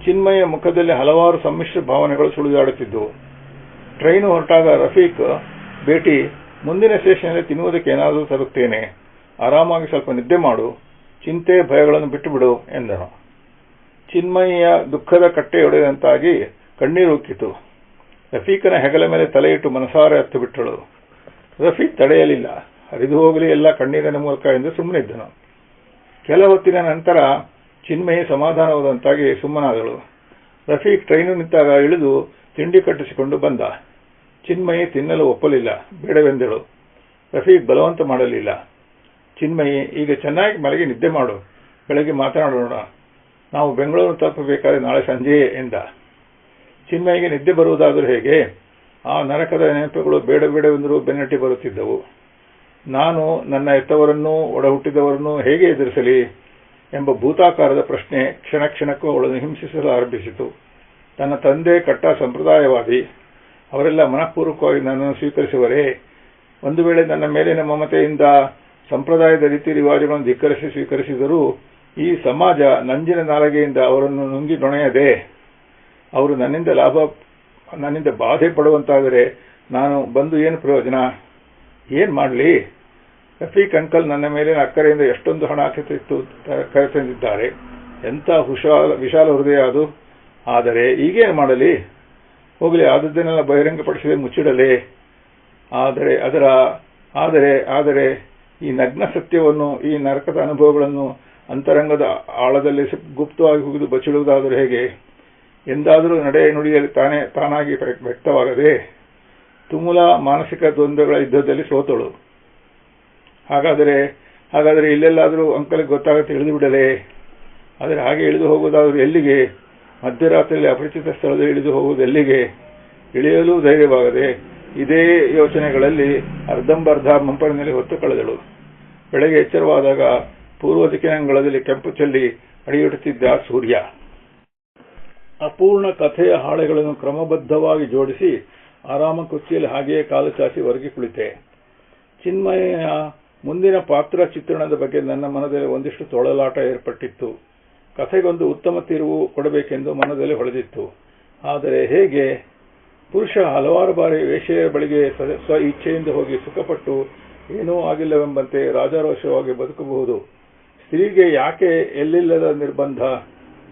S1: ಚಿನ್ಮಯ ಮುಖದಲ್ಲಿ ಹಲವಾರು ಸಮ್ಮಿಶ್ರ ಭಾವನೆಗಳು ಸುಳಿದಾಡುತ್ತಿದ್ದವು ಟ್ರೈನು ಹೊರಟಾಗ ರಫೀಕ್ ಭೇಟಿ ಮುಂದಿನ ಸ್ಟೇಷನ್ನಲ್ಲಿ ತಿನ್ನುವುದಕ್ಕೆ ಏನಾದರೂ ತರುತ್ತೇನೆ. ಆರಾಮಾಗಿ ಸ್ವಲ್ಪ ನಿದ್ದೆ ಮಾಡು. ಚಿಂತೆ, ಭಯಗಳನ್ನು ಬಿಟ್ಟು ಬಿಡು ಎಂದನು. ಚಿನ್ಮಯಿಯ ದುಃಖದ ಕಟ್ಟೆಯೊಡೆದಂತಾಗಿ ಕಣ್ಣೀರು ಉಕ್ಕಿತು. ರಫೀಕನ ಹೆಗಲ ಮೇಲೆ ತಲೆಯಿಟ್ಟು ಮನಸಾರೆ ಹತ್ತು ಬಿಟ್ಟಳು ರಫೀಕ್ ತಡೆಯಲಿಲ್ಲ. ಹರಿದು ಹೋಗಲಿ ಎಲ್ಲ ಕಣ್ಣೀರಿನ ಮೂಲಕ ಎಂದು ಸುಮ್ಮನಿದ್ದನು. ಕೆಲ ಹೊತ್ತಿನ ನಂತರ ಚಿನ್ಮಯಿ ಸಮಾಧಾನವಾದಂತಾಗಿ ಸುಮ್ಮನಾದಳು. ರಫೀಕ್ ಟ್ರೈನು ನಿಂತಾಗ ಇಳಿದು ತಿಂಡಿ ಕಟ್ಟಿಸಿಕೊಂಡು ಬಂದ. ಚಿನ್ಮಯಿ ತಿನ್ನಲು ಒಪ್ಪಲಿಲ್ಲ. ಬೇಡವೆಂದಳು. ರಫೀಕ್ ಬಲವಂತ ಮಾಡಲಿಲ್ಲ. ಚಿನ್ಮಯಿ, ಈಗ ಚೆನ್ನಾಗಿ ಮಲಗಿ ನಿದ್ದೆ ಮಾಡು. ಬೆಳಗ್ಗೆ ಮಾತನಾಡೋಣ. ನಾವು ಬೆಂಗಳೂರು ತಲುಪಬೇಕಾದ್ರೆ ನಾಳೆ ಸಂಜೆಯೇ ಎಂದ ಚಿನ್ಮಯಿಗೆ ನಿದ್ದೆ ಬರುವುದಾದರೂ ಹೇಗೆ? ಆ ನರಕದ ನೆನಪುಗಳು ಬೇಡ ಬೇಡವೆಂದರೂ ಬೆನ್ನಟ್ಟಿ ಬರುತ್ತಿದ್ದವು. ನಾನು ನನ್ನ ಎತ್ತವರನ್ನೂ ಒಡಹುಟ್ಟಿದವರನ್ನೂ ಹೇಗೆ ಎದುರಿಸಲಿ ಎಂಬ ಭೂತಾಕಾರದ ಪ್ರಶ್ನೆ ಕ್ಷಣ ಕ್ಷಣಕ್ಕೂ ಅವಳನ್ನು ಹಿಂಸಿಸಲು ಆರಂಭಿಸಿತು. ತನ್ನ ತಂದೆ ಕಟ್ಟ ಸಂಪ್ರದಾಯವಾದಿ, ಅವರೆಲ್ಲ ಮನಃಪೂರ್ವಕವಾಗಿ ನನ್ನನ್ನು ಸ್ವೀಕರಿಸುವರೇ. ಒಂದು ವೇಳೆ ನನ್ನ ಮೇಲಿನ ಮಮತೆಯಿಂದ ಸಂಪ್ರದಾಯದ ರೀತಿ ರಿವಾಜುಗಳನ್ನು ಧಿಕ್ಕರಿಸಿ ಸ್ವೀಕರಿಸಿದರೂ ಈ ಸಮಾಜ ನಂಜಿನ ನಾಲಗೆಯಿಂದ ಅವರನ್ನು ನುಂಗಿ ನೊಣೆಯದೆ ಅವರು ನನ್ನಿಂದ ಲಾಭ, ನನ್ನಿಂದ ಬಾಧೆ ಪಡುವಂತಾದರೆ ನಾನು ಬಂದು ಏನು ಪ್ರಯೋಜನ? ಏನು ಮಾಡಲಿ? ರಫೀಕ್ ಅಂಕಲ್ ನನ್ನ ಮೇಲೆ ಅಕ್ಕರೆಯಿಂದ ಎಷ್ಟೊಂದು ಹಣ ಕಿತ್ತು ಕರೆತಂದಿದ್ದಾರೆ. ಎಂಥ ಹುಷಾಲ, ವಿಶಾಲ ಹೃದಯ ಅದು. ಆದರೆ ಈಗೇನು ಮಾಡಲಿ? ಹೋಗಲಿ, ಆದದ್ದನ್ನೆಲ್ಲ ಬಹಿರಂಗಪಡಿಸದೆ ಮುಚ್ಚಿಡಲೇ. ಆದರೆ, ಅದರ, ಆದರೆ ಆದರೆ ಈ ನಗ್ನ ಸತ್ಯವನ್ನು, ಈ ನರಕದ ಅನುಭವಗಳನ್ನು ಅಂತರಂಗದ ಆಳದಲ್ಲಿ ಗುಪ್ತವಾಗಿ ಹೋಗಿದ್ದು ಬಚ್ಚಿಡುವುದಾದರೂ ಹೇಗೆ? ಎಂದಾದರೂ ನಡೆ ನುಡಿಯಲ್ಲಿ ತಾನೇ, ತಾನಾಗಿ ವ್ಯಕ್ತವಾಗದೆ ತುಮುಲ ಮಾನಸಿಕ ದ್ವಂದ್ವಗಳ ಯುದ್ಧದಲ್ಲಿ ಸೋತಳು. ಹಾಗಾದರೆ ಹಾಗಾದರೆ ಇಲ್ಲೆಲ್ಲಾದರೂ ಅಂಕಲಿಗೆ ಗೊತ್ತಾಗುತ್ತೆ ಇಳಿದು ಬಿಡಲೇ? ಆದರೆ ಹಾಗೆ ಇಳಿದು ಹೋಗುವುದಾದರೂ ಎಲ್ಲಿಗೆ? ಮಧ್ಯರಾತ್ರಿಯಲ್ಲಿ ಅಪರಿಚಿತ ಸ್ಥಳದಲ್ಲಿ ಇಳಿದು ಹೋಗುವುದು ಎಲ್ಲಿಗೆ? ಇಳಿಯಲು ಧೈರ್ಯವಾಗದೆ ಇದೇ ಯೋಚನೆಗಳಲ್ಲಿ ಅರ್ಧಂಬರ್ಧ ಮಂಪರಿನಲ್ಲಿ ಹೊತ್ತು ಕಳೆದಳು. ಬೆಳಗ್ಗೆ ಎಚ್ಚರವಾದಾಗ ಪೂರ್ವ ದಿಕ್ಕಿನಂಗಳದಲ್ಲಿ ಕೆಂಪು ಚೆಲ್ಲಿ ಅಡಿಯಿಡುತ್ತಿದ್ದ ಸೂರ್ಯ. ಅಪೂರ್ಣ ಕಥೆಯ ಹಾಳೆಗಳನ್ನು ಕ್ರಮಬದ್ಧವಾಗಿ ಜೋಡಿಸಿ ಆರಾಮ ಕುರ್ಚಿಯಲ್ಲಿ ಹಾಗೆಯೇ ಕಾಲು ಚಾಚಿ ಹೊರಗೆ ಕುಳಿತೆ. ಚಿನ್ಮಯ ಮುಂದಿನ ಪಾತ್ರ ಚಿತ್ರಣದ ಬಗ್ಗೆ ನನ್ನ ಮನದಲ್ಲಿ ಒಂದಿಷ್ಟು ತೊಳಲಾಟ ಏರ್ಪಟ್ಟಿತ್ತು. ಕಥೆಗೊಂದು ಉತ್ತಮ ತಿರುವು ಕೊಡಬೇಕೆಂದು ಮನದಲ್ಲಿ ಹೊಳೆದಿತ್ತು. ಆದರೆ ಹೇಗೆ? ಪುರುಷ ಹಲವಾರು ಬಾರಿ ವೇಷೆಯ ಬಳಿಗೆ ಸ್ವ ಇಚ್ಛೆಯಿಂದ ಹೋಗಿ ಸುಖಪಟ್ಟು ಏನೂ ಆಗಿಲ್ಲವೆಂಬಂತೆ ರಾಜಾರೋಷವಾಗಿ ಬದುಕಬಹುದು. ಸ್ತ್ರೀಗೆ ಯಾಕೆ ಎಲ್ಲಿಲ್ಲದ ನಿರ್ಬಂಧ?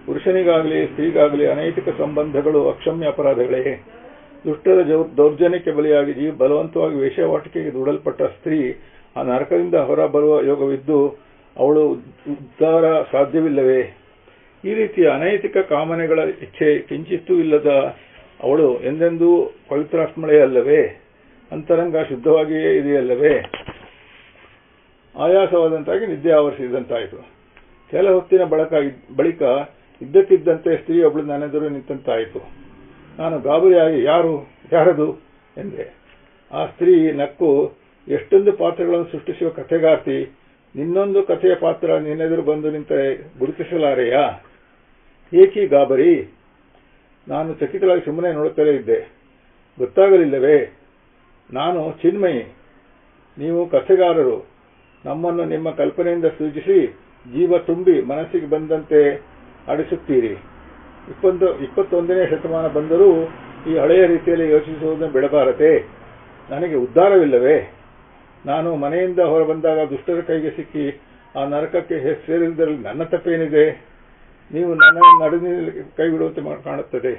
S1: ಪುರುಷನಿಗಾಗಲಿ, ಸ್ತ್ರೀಗಾಗಲಿ ಅನೈತಿಕ ಸಂಬಂಧಗಳು ಅಕ್ಷಮ್ಯ ಅಪರಾಧಗಳೇ. ದುಷ್ಟರ ದೌರ್ಜನ್ಯಕ್ಕೆ ಬಲಿಯಾಗಿ ಜೀವ ಬಲವಂತವಾಗಿ ವೇಷವಾಟಿಕೆಗೆ ದೂಡಲ್ಪಟ್ಟ ಸ್ತ್ರೀ, ಆ ನರಕದಿಂದ ಹೊರಬರುವ ಯೋಗವಿದ್ದು ಅವಳು ಉದ್ಧಾರ ಸಾಧ್ಯವಿಲ್ಲವೇ? ಈ ರೀತಿಯ ಅನೈತಿಕ ಕಾಮನೆಗಳ ಇಚ್ಛೆ ಕಿಂಚಿತ್ತೂ ಇಲ್ಲದ ಅವಳು ಎಂದೆಂದೂ ಪವಿತ್ರಾತ್ಮಳೇ ಅಲ್ಲವೇ? ಅಂತರಂಗ ಶುದ್ಧವಾಗಿಯೇ ಇದೆಯಲ್ಲವೇ? ಆಯಾಸವಾದಂತಾಗಿ ನಿದ್ದೆ ಆವರಿಸಿದಂತಾಯಿತು. ಕೆಲ ಹೊತ್ತಿನ ಬಳಕ ಬಳಿಕ ಇದ್ದಕ್ಕಿದ್ದಂತೆ ಸ್ತ್ರೀ ಒಬ್ಬಳು ನನ್ನೆದುರು ನಿಂತಂತಾಯಿತು. ನಾನು ಗಾಬರಿಯಾಗಿ, ಯಾರು? ಯಾರದು? ಎಂದೆ. ಆ ಸ್ತ್ರೀ ನಕ್ಕು, ಎಷ್ಟೊಂದು ಪಾತ್ರಗಳನ್ನು ಸೃಷ್ಟಿಸುವ ಕಥೆಗಾರ್ತಿ, ನಿನ್ನೊಂದು ಕಥೆಯ ಪಾತ್ರ ನಿನ್ನೆದುರು ಬಂದು ನಿಂತರೆ ಗುರುತಿಸಲಾರೆಯಾ? ಏಕಿ ಗಾಬರಿ? ನಾನು ಚಕಿತಳಾಗಿ ಸುಮ್ಮನೆ ನೋಡುತ್ತಲೇ ಇದ್ದೆ. ಗೊತ್ತಾಗಲಿಲ್ಲವೇ? ನಾನು ಚಿನ್ಮಯಿ. ನೀವು ಕಥೆಗಾರರು. ನಮ್ಮನ್ನು ನಿಮ್ಮ ಕಲ್ಪನೆಯಿಂದ ಸೂಚಿಸಿ, ಜೀವ ತುಂಬಿ ಮನಸ್ಸಿಗೆ ಬಂದಂತೆ ಅಡಿಸುತ್ತೀರಿ ಇಪ್ಪತ್ತು, ಇಪ್ಪತ್ತೊಂದನೇ ಶತಮಾನ ಬಂದರೂ ಈ ಹಳೆಯ ರೀತಿಯಲ್ಲಿ ಯೋಚಿಸುವುದನ್ನು ಬಿಡಬಾರದೆ, ನನಗೆ ಉದ್ಧಾರವಿಲ್ಲವೇ? ನಾನು ಮನೆಯಿಂದ ಹೊರಬಂದಾಗ ದುಷ್ಟರ ಕೈಗೆ ಸಿಕ್ಕಿ ಆ ನರಕಕ್ಕೆ ಸೇರಿದ್ದರಲ್ಲಿ ನನ್ನ ತಪ್ಪೇನಿದೆ? ನೀವು ನನ್ನ ನಡುವಿನಲ್ಲಿ ಕೈ ಬಿಡುವಂತೆ ಕಾಣುತ್ತದೆ.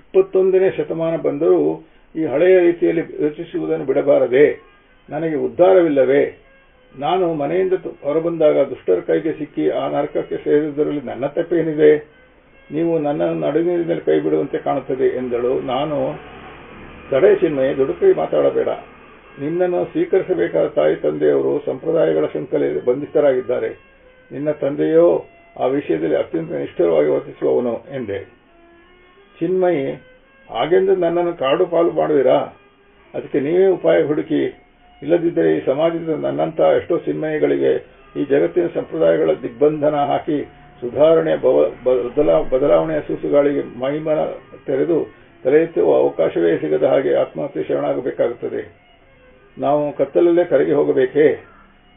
S1: ಇಪ್ಪತ್ತೊಂದನೇ ಶತಮಾನ ಬಂದರೂ ಈ ಹಳೆಯ ರೀತಿಯಲ್ಲಿ ಯೋಚಿಸುವುದನ್ನು ಬಿಡಬಾರದೆ ನನಗೆ ಉದ್ಧಾರವಿಲ್ಲವೇ? ನಾನು ಮನೆಯಿಂದ ಹೊರಬಂದಾಗ ದುಷ್ಟರ ಕೈಗೆ ಸಿಕ್ಕಿ ಆ ನರಕಕ್ಕೆ ಸೇರಿದ್ದರಲ್ಲಿ ನನ್ನ ತಪ್ಪೇನಿದೆ? ನೀವು ನನ್ನನ್ನು ನಡುವಿನಲ್ಲಿ ಕೈ ಬಿಡುವಂತೆ ಕಾಣುತ್ತದೆ ಎಂದಳು. ನಾನು ತಡೆ ಚಿನ್ಮಯ ದುಡುಕೈ ಮಾತಾಡಬೇಡ. ನಿನ್ನನ್ನು ಸ್ವೀಕರಿಸಬೇಕಾದ ತಾಯಿ ತಂದೆಯವರು ಸಂಪ್ರದಾಯಗಳ ಶೃಂಖಲೆಯಲ್ಲಿ ಬಂಧಿತರಾಗಿದ್ದಾರೆ. ನಿನ್ನ ತಂದೆಯೋ ಆ ವಿಷಯದಲ್ಲಿ ಅತ್ಯಂತ ನಿಷ್ಠರವಾಗಿ ವರ್ತಿಸುವವನು ಎಂದೆ. ಚಿನ್ಮಯಿ, ಹಾಗೆಂದು ನನ್ನನ್ನು ಕಾಡು ಪಾಲು ಮಾಡುವಿರಾ? ಅದಕ್ಕೆ ನೀವೇ ಉಪಾಯ ಹುಡುಕಿ ಇಲ್ಲದಿದ್ದರೆ ಈ ಸಮಾಜದ ನನ್ನಂತಹ ಎಷ್ಟೋ ಚಿನ್ಮಯಿಗಳಿಗೆ ಈ ಜಗತ್ತಿನ ಸಂಪ್ರದಾಯಗಳ ದಿಗ್ಬಂಧನ ಹಾಕಿ ಸುಧಾರಣೆ ಬದಲಾವಣೆಯ ಸೂಸುಗಾಳಿಗೆ ಮೈಮನ ತೆರೆದು ತಲೆ ಎತ್ತುವ ಅವಕಾಶವೇ ಸಿಗದ ಹಾಗೆ ಆತ್ಮಹತ್ಯೆ ಶರಣಾಗಬೇಕಾಗುತ್ತದೆ. ನಾವು ಕತ್ತಲಲ್ಲೇ ಕರಗಿ ಹೋಗಬೇಕೇ?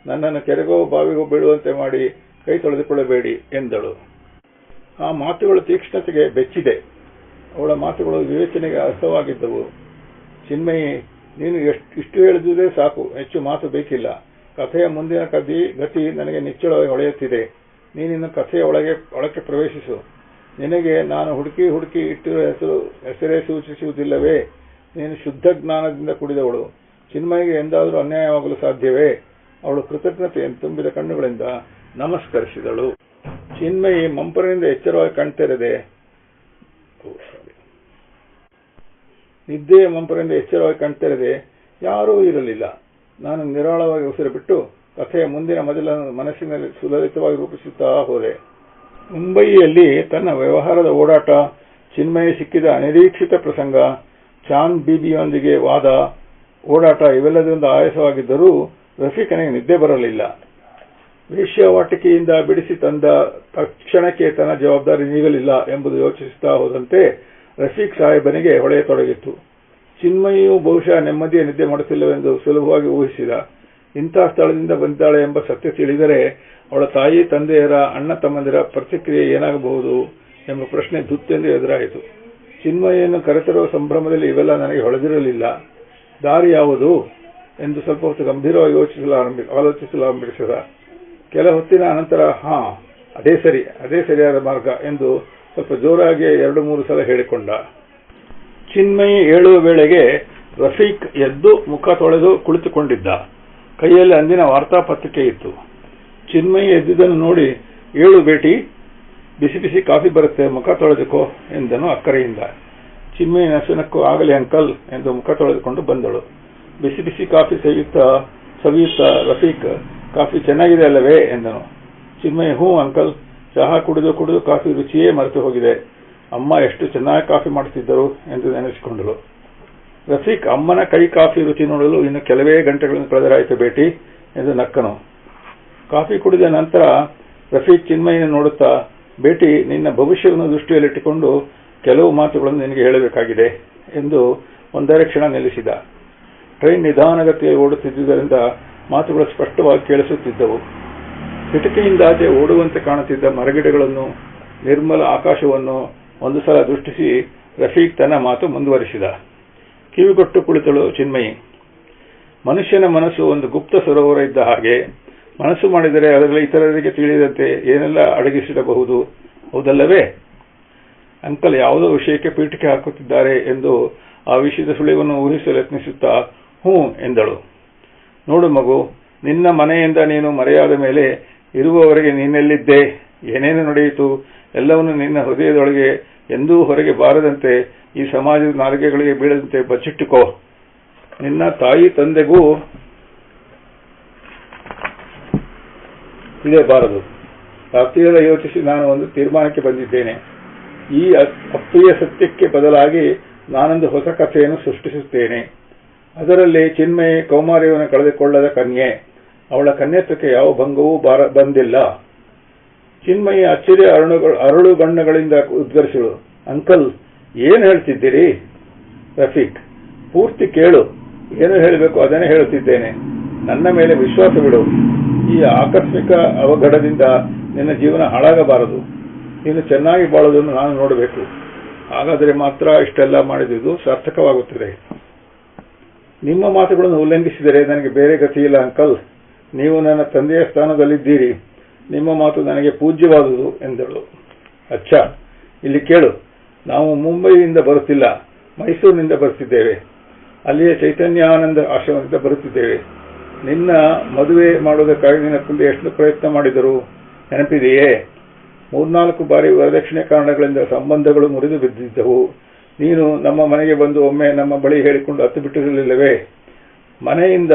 S1: ನನ್ನನ್ನು ಕೆರೆಗೋ ಬಾವಿಗೋ ಬೀಳುವಂತೆ ಮಾಡಿ ಕೈ ತೊಳೆದುಕೊಳ್ಳಬೇಡಿ ಎಂದಳು. ಆ ಮಾತುಗಳ ತೀಕ್ಷ್ಣತೆಗೆ ಬೆಚ್ಚಿದೆ. ಅವಳ ಮಾತುಗಳು ವಿವೇಚನೆಗೆ ಅರ್ಥವಾಗಿದ್ದವು. ಚಿನ್ಮಯಿ ನೀನು ಎಷ್ಟು ಇಷ್ಟು ಹೇಳಿದ್ರೆ ಸಾಕು, ಹೆಚ್ಚು ಮಾತು ಬೇಕಿಲ್ಲ. ಕಥೆಯ ಮುಂದಿನ ಕದಿ ಗತಿ ನನಗೆ ನಿಚ್ಚಳವಾಗಿ ಹೊಳೆಯುತ್ತಿದೆ. ನೀನಿನ್ನು ಕಥೆಯ ಒಳಗೆ ಒಳಕ್ಕೆ ಪ್ರವೇಶಿಸು. ನಿನಗೆ ನಾನು ಹುಡುಕಿ ಹುಡುಕಿ ಇಟ್ಟಿರುವ ಹೆಸರು ಹೆಸರೇ ಸೂಚಿಸುವುದಿಲ್ಲವೇ? ನೀನು ಶುದ್ಧ ಜ್ಞಾನದಿಂದ ಕುಡಿದವಳು. ಚಿನ್ಮಯಿಗೆ ಎಂದಾದರೂ ಅನ್ಯಾಯವಾಗಲು ಸಾಧ್ಯವೇ? ಅವಳು ಕೃತಜ್ಞತೆಯನ್ನು ತುಂಬಿದ ಕಣ್ಣುಗಳಿಂದ ನಮಸ್ಕರಿಸಿದಳು. ಚಿನ್ಮಯಿ ಮಂಪರಿನಿಂದ ಎಚ್ಚರವಾಗಿ ಕಣ್ತೆರೆದೆ ನಿದ್ದೆಯ ಮಂಪರಿಂದ ಎಚ್ಚರವಾಗಿ ಕಣ್ತೆರೆದೆ ಯಾರೂ ಇರಲಿಲ್ಲ. ನಾನು ನಿರಾಳವಾಗಿ ಉಸಿರು ಬಿಟ್ಟು ಕಥೆಯ ಮುಂದಿನ ಮೊದಲ ಮನಸ್ಸಿನಲ್ಲಿ ಸುಲಲಿತವಾಗಿ ರೂಪಿಸುತ್ತಾ ಹೋದೆ. ಮುಂಬಯಿಯಲ್ಲಿ ತನ್ನ ವ್ಯವಹಾರದ ಓಡಾಟ, ಚಿನ್ಮಯ ಸಿಕ್ಕಿದ ಅನಿರೀಕ್ಷಿತ ಪ್ರಸಂಗ, ಚಾಂದ್ ಬೀಬಿಯೊಂದಿಗೆ ವಾದ, ಓಡಾಟ ಇವೆಲ್ಲದರಿಂದ ಆಯಾಸವಾಗಿದ್ದರೂ ರಫೀಕನಿಗೆ ನಿದ್ದೆ ಬರಲಿಲ್ಲ. ವೇಶ್ಯಾವಾಟಿಕೆಯಿಂದ ಬಿಡಿಸಿ ತಂದ ತಕ್ಷಣಕ್ಕೆ ತನ್ನ ಜವಾಬ್ದಾರಿ ನೀಗಲಿಲ್ಲ ಎಂಬುದು ಯೋಚಿಸುತ್ತಾ ಹೋದಂತೆ ರಫೀಕ್ ಸಾಹೇಬನಿಗೆ ಹೊಳೆಯತೊಡಗಿತ್ತು ಚಿನ್ಮಯಿಯು ಬಹುಶಃ ನೆಮ್ಮದಿಯ ನಿದ್ದೆ ಮಾಡುತ್ತಿಲ್ಲವೆಂದು ಸುಲಭವಾಗಿ ಊಹಿಸಿದ. ಇಂಥ ಸ್ಥಳದಿಂದ ಬಂದಿದ್ದಾಳೆ ಎಂಬ ಸತ್ಯ ತಿಳಿದರೆ ಅವಳ ತಾಯಿ, ತಂದೆಯರ ಅಣ್ಣ ತಮ್ಮಂದಿರ ಪ್ರತಿಕ್ರಿಯೆ ಏನಾಗಬಹುದು ಎಂಬ ಪ್ರಶ್ನೆ ದುತ್ತೆಂದು ಎದುರಾಯಿತು. ಚಿನ್ಮಯನ್ನು ಕರೆತರುವ ಸಂಭ್ರಮದಲ್ಲಿ ಇವೆಲ್ಲ ನನಗೆ ಹೊಳೆದಿರಲಿಲ್ಲ. ದಾರಿ ಯಾವುದು ಎಂದು ಸ್ವಲ್ಪ ಹೊತ್ತು ಗಂಭೀರವಾಗಿ ಯೋಚಿಸಲು ಆಲೋಚಿಸಲು ಆರಂಭಿಸಿದ. ಕೆಲ ಹೊತ್ತಿನ ಅನಂತರ, ಹಾ, ಅದೇ ಸರಿ, ಅದೇ ಸರಿಯಾದ ಮಾರ್ಗ ಎಂದು ಸ್ವಲ್ಪ ಜೋರಾಗಿ ಎರಡು ಮೂರು ಸಲ ಹೇಳಿಕೊಂಡ. ಚಿನ್ಮಯಿ ಏಳುವ ವೇಳೆಗೆ ರಫೀಕ್ ಎದ್ದು ಮುಖ ತೊಳೆದು ಕುಳಿತುಕೊಂಡಿದ್ದ. ಕೈಯಲ್ಲಿ ಅಂದಿನ ವಾರ್ತಾಪತ್ರಿಕೆ ಇತ್ತು. ಚಿನ್ಮಯಿ ಎದ್ದಿದ್ದನ್ನು ನೋಡಿ, ಏಳು ಭೇಟಿ ಬಿಸಿ ಬಿಸಿ ಕಾಫಿ ಬರುತ್ತೆ, ಮುಖ ತೊಳೆದುಕೋ ಎಂದನು ಅಕ್ಕರೆಯಿಂದ. ಚಿನ್ಮಯಿ ನಶನಕ್ಕೂ ಆಗಲಿ ಅಂಕಲ್ ಎಂದು ಮುಖ ತೊಳೆದುಕೊಂಡು ಬಂದಳು. ಬಿಸಿ ಬಿಸಿ ಕಾಫಿ ಸವಿಯುತ್ತಾ ಸವಿಯುತ್ತಾ ರಫೀಕ್, ಕಾಫಿ ಚೆನ್ನಾಗಿದೆ ಅಲ್ಲವೇ? ಎಂದನು. ಚಿನ್ಮಯಿ ಹೂ ಅಂಕಲ್ ಚಹಾ ಕುಡಿದು ಕುಡಿದು ಕಾಫಿ ರುಚಿಯೇ ಮರೆತು ಹೋಗಿದೆ. ಅಮ್ಮ ಎಷ್ಟು ಚೆನ್ನಾಗಿ ಕಾಫಿ ಮಾಡುತ್ತಿದ್ದರು ಎಂದು ನೆನೆಸಿಕೊಂಡಳು. ರಫೀಕ್, ಅಮ್ಮನ ಕೈ ಕಾಫಿ ರುಚಿ ನೋಡಲು ಇನ್ನು ಕೆಲವೇ ಗಂಟೆಗಳನ್ನು ಕಳೆದರಾಯಿತು ಭೇಟಿ ಎಂದು ನಕ್ಕನು. ಕಾಫಿ ಕುಡಿದ ನಂತರ ರಫೀಕ್ ಚಿನ್ಮಯ್ಯನ ನೋಡುತ್ತಾ, ಭೇಟಿ, ನಿನ್ನ ಭವಿಷ್ಯವನ್ನು ದೃಷ್ಟಿಯಲ್ಲಿಟ್ಟುಕೊಂಡು ಕೆಲವು ಮಾತುಗಳನ್ನು ನಿನಗೆ ಹೇಳಬೇಕಾಗಿದೆ ಎಂದು ಒಂದೆರಡು ಕ್ಷಣ ನಿಲ್ಲಿಸಿದ. ಟ್ರೈನ್ ನಿಧಾನಗತಿಯಲ್ಲಿ ಓಡುತ್ತಿದ್ದುದರಿಂದ ಮಾತುಗಳು ಸ್ಪಷ್ಟವಾಗಿ ಕೇಳಿಸುತ್ತಿದ್ದವು. ಕಿಟಕಿಯಿಂದಾಚೆ ಓಡುವಂತೆ ಕಾಣುತ್ತಿದ್ದ ಮರಗಿಡಗಳನ್ನು, ನಿರ್ಮಲ ಆಕಾಶವನ್ನು ಒಂದು ಸಲ ದೃಷ್ಟಿಸಿ ರಫೀಕ್ ತನ್ನ ಮಾತು ಮುಂದುವರಿಸಿದ. ಕಿವಿಗೊಟ್ಟು ಕುಳಿತಳು ಚಿನ್ಮಯಿ. ಮನುಷ್ಯನ ಮನಸ್ಸು ಒಂದು ಗುಪ್ತ ಸರೋವರ ಇದ್ದ ಹಾಗೆ, ಮನಸ್ಸು ಮಾಡಿದರೆ ಅದರಲ್ಲಿ ಇತರರಿಗೆ ತಿಳಿದಂತೆ ಏನೆಲ್ಲ ಅಡಗಿಸಿಡಬಹುದು ಹೌದಲ್ಲವೇ? ಅಂಕಲ್ ಯಾವುದೋ ವಿಷಯಕ್ಕೆ ಪೀಠಿಕೆ ಹಾಕುತ್ತಿದ್ದಾರೆ ಎಂದು ಆ ವಿಷಯದ ಸುಳಿವನ್ನು ಊಹಿಸಲು ಯತ್ನಿಸುತ್ತಾ, ಹ್ಞೂ ಎಂದಳು. ನೋಡು ಮಗು, ನಿನ್ನ ಮನೆಯಿಂದ ನೀನು ಮರೆಯಾದ ಮೇಲೆ ಇರುವವರೆಗೆ ನೀನೆಲ್ಲಿದ್ದೆ, ಏನೇನು ನಡೆಯಿತು, ಎಲ್ಲವನ್ನು ನಿನ್ನ ಹೃದಯದೊಳಗೆ ಎಂದೂ ಹೊರಗೆ ಬಾರದಂತೆ ಈ ಸಮಾಜದ ನಾಲಿಗೆಗಳಿಗೆ ಬೀಳದಂತೆ ಬಚ್ಚಿಟ್ಟುಕೋ. ನಿನ್ನ ತಾಯಿ ತಂದೆಗೂ ಇದೇ ಬಾರದು ರಾತ್ರಿಯೆಲ್ಲ ಯೋಚಿಸಿ ನಾನು ಒಂದು ತೀರ್ಮಾನಕ್ಕೆ ಬಂದಿದ್ದೇನೆ. ಈ ಅಪ್ರಿಯ ಸತ್ಯಕ್ಕೆ ಬದಲಾಗಿ ನಾನೊಂದು ಹೊಸ ಕಥೆಯನ್ನು ಸೃಷ್ಟಿಸುತ್ತೇನೆ. ಅದರಲ್ಲಿ ಚಿನ್ಮಯ ಕೌಮಾರ್ಯವನ್ನು ಕಳೆದುಕೊಳ್ಳದ ಕನ್ಯೆ. ಅವಳ ಕನ್ಯತ್ವಕ್ಕೆ ಯಾವ ಭಂಗವೂ ಬಾರ, ಬಂದಿಲ್ಲ. ಚಿನ್ಮಯಿ ಅಚ್ಚರಿಯ ಅರಳು ಬಣ್ಣಗಳಿಂದ ಉದ್ಗರಿಸಿಳು ಅಂಕಲ್, ಏನು ಹೇಳ್ತಿದ್ದೀರಿ? ರಫೀಕ್, ಪೂರ್ತಿ ಕೇಳು. ಏನು ಹೇಳಬೇಕು ಅದನ್ನೇ ಹೇಳುತ್ತಿದ್ದೇನೆ. ನನ್ನ ಮೇಲೆ ವಿಶ್ವಾಸ ಬಿಡು. ಈ ಆಕಸ್ಮಿಕ ಅವಘಡದಿಂದ ನಿನ್ನ ಜೀವನ ಹಾಳಾಗಬಾರದು. ನೀನು ಚೆನ್ನಾಗಿ ಬಾಳೋದನ್ನು ನಾನು ನೋಡಬೇಕು. ಹಾಗಾದರೆ ಮಾತ್ರ ಇಷ್ಟೆಲ್ಲ ಮಾಡಿದುದು ಸಾರ್ಥಕವಾಗುತ್ತದೆ. ನಿಮ್ಮ ಮಾತುಗಳನ್ನು ಉಲ್ಲಂಘಿಸಿದರೆ ನನಗೆ ಬೇರೆ ಗತಿ ಇಲ್ಲ, ಅಂಕಲ್. ನೀವು ನನ್ನ ತಂದೆಯ ಸ್ಥಾನದಲ್ಲಿದ್ದೀರಿ. ನಿಮ್ಮ ಮಾತು ನನಗೆ ಪೂಜ್ಯವಾದುದು ಎಂದಳು. ಅಚ್ಚ, ಇಲ್ಲಿ ಕೇಳು. ನಾವು ಮುಂಬೈಯಿಂದ ಬರುತ್ತಿಲ್ಲ, ಮೈಸೂರಿನಿಂದ ಬರುತ್ತಿದ್ದೇವೆ. ಅಲ್ಲಿಯ ಚೈತನ್ಯಾನಂದ ಆಶ್ರಮದಿಂದ ಬರುತ್ತಿದ್ದೇವೆ. ನಿನ್ನ ಮದುವೆ ಮಾಡುವುದಕ್ಕಾಗಿ ನಿನ್ನ ತಂದೆ ಎಷ್ಟು ಪ್ರಯತ್ನ ಮಾಡಿದರು ನೆನಪಿದೆಯೇ? ಮೂರ್ನಾಲ್ಕು ಬಾರಿ ವರದಕ್ಷಿಣೆ ಕಾರಣಗಳಿಂದ ಸಂಬಂಧಗಳು ಮುರಿದು ಬಿದ್ದಿದ್ದವು. ನೀನು ನಮ್ಮ ಮನೆಗೆ ಬಂದು ಒಮ್ಮೆ ನಮ್ಮ ಬಳಿ ಹೇಳಿಕೊಂಡು ಹತ್ತು ಬಿಟ್ಟಿರಲಿಲ್ಲವೇ? ಮನೆಯಿಂದ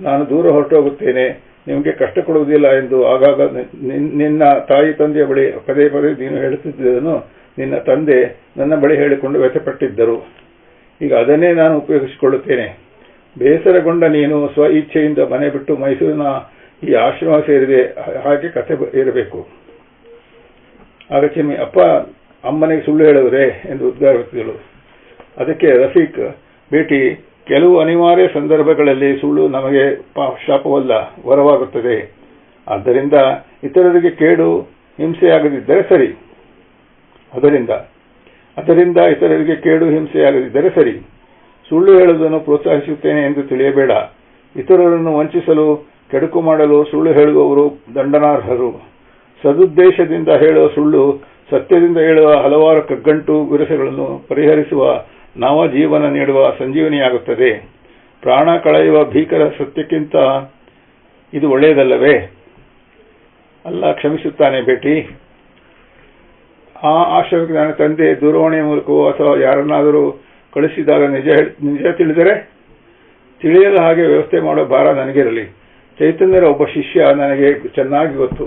S1: ನಾನು ದೂರ ಹೊರಟೋಗುತ್ತೇನೆ. ನಿಮಗೆ ಕಷ್ಟ ಕೊಡುವುದಿಲ್ಲ ಎಂದು ಆಗಾಗ ನಿನ್- ನಿನ್ನ ತಾಯಿ ತಂದೆಯ ಬಳಿ ಪದೇ ಪದೇ ನೀನು ಹೇಳುತ್ತಿದ್ದುದನ್ನು ನಿನ್ನ ತಂದೆ ನನ್ನ ಬಳಿ ಹೇಳಿಕೊಂಡು ವ್ಯಥಪಟ್ಟಿದ್ದರು. ಈಗ ಅದನ್ನೇ ನಾನು ಉಪಯೋಗಿಸಿಕೊಳ್ಳುತ್ತೇನೆ. ಬೇಸರಗೊಂಡ ನೀನು ಸ್ವ ಇಚ್ಛೆಯಿಂದ ಮನೆ ಬಿಟ್ಟು ಮೈಸೂರಿನ ಈ ಆಶ್ರಮ ಸೇರಿದೆ. ಹಾಗೆ ಕಥೆ ಇರಬೇಕು. ಆಗ ಚಿಮ್ಮಿ, ಅಪ್ಪ, ಅಮ್ಮನಿಗೆ ಸುಳ್ಳು ಹೇಳಿದ್ರೆ ಎಂದು ಉದ್ಗಾರಿಸಿದಳು ಅದಕ್ಕೆ ರಫೀಕ್ ಭೇಟಿ ಕೆಲವು ಅನಿವಾರ್ಯ ಸಂದರ್ಭಗಳಲ್ಲಿ ಸುಳ್ಳು ನಮಗೆ ಶಾಪವಲ್ಲ, ವರವಾಗುತ್ತದೆ. ಆದ್ದರಿಂದ ಇತರರಿಗೆ ಕೇಡು, ಹಿಂಸೆಯಾಗದಿದ್ದರೆ ಸರಿ. ಅದರಿಂದ ಅದರಿಂದ ಇತರರಿಗೆ ಕೇಡು, ಹಿಂಸೆಯಾಗದಿದ್ದರೆ ಸರಿ. ಸುಳ್ಳು ಹೇಳುವುದನ್ನು ಪ್ರೋತ್ಸಾಹಿಸುತ್ತೇನೆ ಎಂದು ತಿಳಿಯಬೇಡ. ಇತರರನ್ನು ವಂಚಿಸಲು, ಕೆಡುಕು ಮಾಡಲು ಸುಳ್ಳು ಹೇಳುವವರು ದಂಡನಾರ್ಹರು. ಸದುದ್ದೇಶದಿಂದ ಹೇಳುವ ಸುಳ್ಳು, ಸತ್ಯದಿಂದ ಹೇಳುವ ಹಲವಾರು ಕಗ್ಗಂಟು, ವಿರಸಗಳನ್ನು ಪರಿಹರಿಸುವ ನವ ಜೀವನ ನೀಡುವ ಸಂಜೀವನಿಯಾಗುತ್ತದೆ. ಪ್ರಾಣ ಕಳೆಯುವ ಭೀಕರ ಸತ್ಯಕ್ಕಿಂತ ಇದು ಒಳ್ಳೆಯದಲ್ಲವೇ? ಅಲ್ಲ, ಕ್ಷಮಿಸುತ್ತಾನೆ ಭೇಟಿ. ಆ ಆಶ್ರಮಕ್ಕೆ ನನ್ನ ತಂದೆ ದೂರವಾಣಿಯ ಮೂಲಕವೋ ಅಥವಾ ಯಾರನ್ನಾದರೂ ಕಳಿಸಿದಾಗ ನಿಜ ನಿಜ ತಿಳಿದರೆ? ತಿಳಿಯದ ಹಾಗೆ ವ್ಯವಸ್ಥೆ ಮಾಡೋ ಭಾರ ನನಗಿರಲಿ. ಚೈತನ್ಯರ ಒಬ್ಬ ಶಿಷ್ಯ ನನಗೆ ಚೆನ್ನಾಗಿ ಗೊತ್ತು.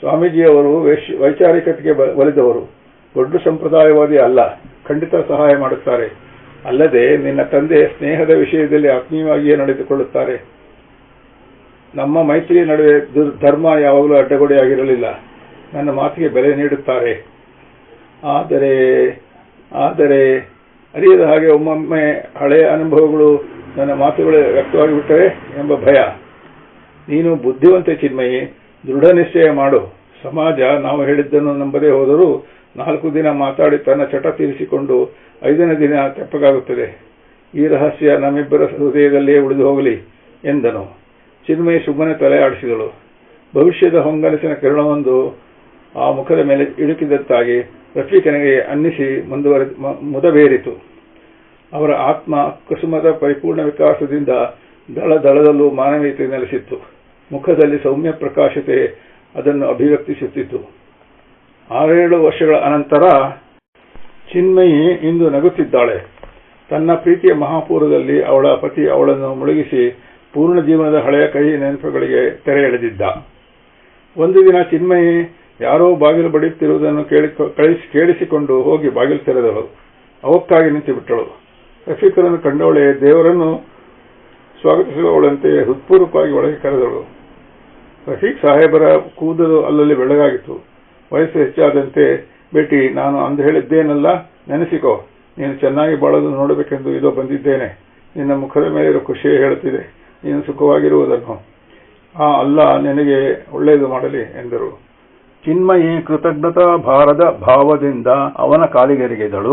S1: ಸ್ವಾಮೀಜಿಯವರು ವೈಚಾರಿಕತೆಗೆ ಒಲಿದವರು. ದೊಡ್ಡ ಸಂಪ್ರದಾಯವಾದಿ ಅಲ್ಲ. ಖಂಡಿತ ಸಹಾಯ ಮಾಡುತ್ತಾರೆ. ಅಲ್ಲದೆ ನಿನ್ನ ತಂದೆ ಸ್ನೇಹದ ವಿಷಯದಲ್ಲಿ ಆತ್ಮೀಯವಾಗಿಯೇ ನಡೆದುಕೊಳ್ಳುತ್ತಾರೆ. ನಮ್ಮ ಮೈತ್ರಿಯ ನಡುವೆ ಧರ್ಮ ಯಾವಾಗಲೂ ಅಡ್ಡಗೋಡೆಯಾಗಿರಲಿಲ್ಲ. ನನ್ನ ಮಾತಿಗೆ ಬೆಲೆ ನೀಡುತ್ತಾರೆ. ಆದರೆ ಆದರೆ ಅರಿಯದ ಹಾಗೆ ಒಮ್ಮೊಮ್ಮೆ ಹಳೆಯ ಅನುಭವಗಳು ನನ್ನ ಮಾತುಗಳು ವ್ಯಕ್ತವಾಗಿ ಬಿಟ್ಟರೆ ಎಂಬ ಭಯ. ನೀನು ಬುದ್ಧಿವಂತ ಚಿನ್ಮಯಿ ದೃಢ ನಿಶ್ಚಯ ಮಾಡು. ಸಮಾಜ ನಾವು ಹೇಳಿದ್ದನ್ನು ನಂಬದೇ ಹೋದರೂ ನಾಲ್ಕು ದಿನ ಮಾತಾಡಿ ತನ್ನ ಚಟ ತೀರಿಸಿಕೊಂಡು ಐದನೇ ದಿನ ತೆಪ್ಪಗಾಗುತ್ತದೆ. ಈ ರಹಸ್ಯ ನಮ್ಮಿಬ್ಬರ ಹೃದಯದಲ್ಲಿಯೇ ಉಳಿದು ಹೋಗಲಿ ಎಂದನು. ಚಿನ್ಮಯಿ ಸುಮ್ಮನೆ ತಲೆ ಆಡಿಸಿದಳು. ಭವಿಷ್ಯದ ಹೊಂಗನಸಿನ ಕಿರಣವೊಂದು ಆ ಮುಖದ ಮೇಲೆ ಇಳುಕಿದಂತಾಗಿ ರಫೀಕನಿಗೆ ಅನ್ನಿಸಿ ಮುಂದುವರೆ ಮುದಬೇರಿತು. ಅವರ ಆತ್ಮ ಕುಸುಮದ ಪರಿಪೂರ್ಣ ವಿಕಾಸದಿಂದ ದಳ ದಳದಲ್ಲೂ ಮಾನವೀಯತೆ ನೆಲೆಸಿತ್ತು. ಮುಖದಲ್ಲಿ ಸೌಮ್ಯ ಪ್ರಕಾಶತೆ ಅದನ್ನು ಅಭಿವ್ಯಕ್ತಿಸುತ್ತಿತ್ತು. ಆರೇಳು ವರ್ಷಗಳ ಅನಂತರ ಚಿನ್ಮಯಿ ಇಂದು ನಗುತ್ತಿದ್ದಾಳೆ. ತನ್ನ ಪ್ರೀತಿಯ ಮಹಾಪೂರದಲ್ಲಿ ಅವಳ ಪತಿ ಅವಳನ್ನು ಮುಳುಗಿಸಿ ಪೂರ್ಣ ಜೀವನದ ಹಳೆಯ ಕೈ ನೆನಪುಗಳಿಗೆ ತೆರೆ ಎಳೆದಿದ್ದ ಒಂದು ದಿನ ಚಿನ್ಮಯಿ ಯಾರೋ ಬಾಗಿಲು ಬಡಿಯುತ್ತಿರುವುದನ್ನು ಕೇಳಿ ಕಳಿಸಿ ಕೇಳಿಸಿಕೊಂಡು ಹೋಗಿ ಬಾಗಿಲು ತೆರೆದಳು. ಅವಕ್ಕಾಗಿ ನಿಂತುಬಿಟ್ಟಳು ರಫೀಕರನ್ನು ಕಂಡವಳೆ ದೇವರನ್ನು ಸ್ವಾಗತಿಸುವವಳಂತೆ ಹೃತ್ಪೂರ್ವಕವಾಗಿ ಒಳಗೆ ಕರೆದಳು. ರಫೀಕ್ ಸಾಹೇಬರ ಕೂದಲು ಅಲ್ಲಲ್ಲಿ ಬೆಳಗಾಗಿತ್ತು ವಯಸ್ಸು ಹೆಚ್ಚಾದಂತೆ ಬೇಟಿ, ನಾನು ಅಂದು ಹೇಳಿದ್ದೇನಲ್ಲ, ನೆನೆಸಿಕೋ. ನೀನು ಚೆನ್ನಾಗಿ ಬಾಳೋದು ನೋಡಬೇಕೆಂದು ಇದೋ ಬಂದಿದ್ದೇನೆ. ನಿನ್ನ ಮುಖದ ಮೇಲಿರೋ ಖುಷಿ ಹೇಳುತ್ತಿದೆ. ನೀನು ಸುಖವಾಗಿರುವುದನ್ನು. ಆ ಅಲ್ಲ, ನಿನಗೆ ಒಳ್ಳೆಯದು ಮಾಡಲಿ, ಎಂದರು. ಚಿನ್ಮಯಿ ಕೃತಜ್ಞತಾ ಭಾರದ ಭಾವದಿಂದ ಅವನ ಕಾಲಿಗೆರಗಿದಳು.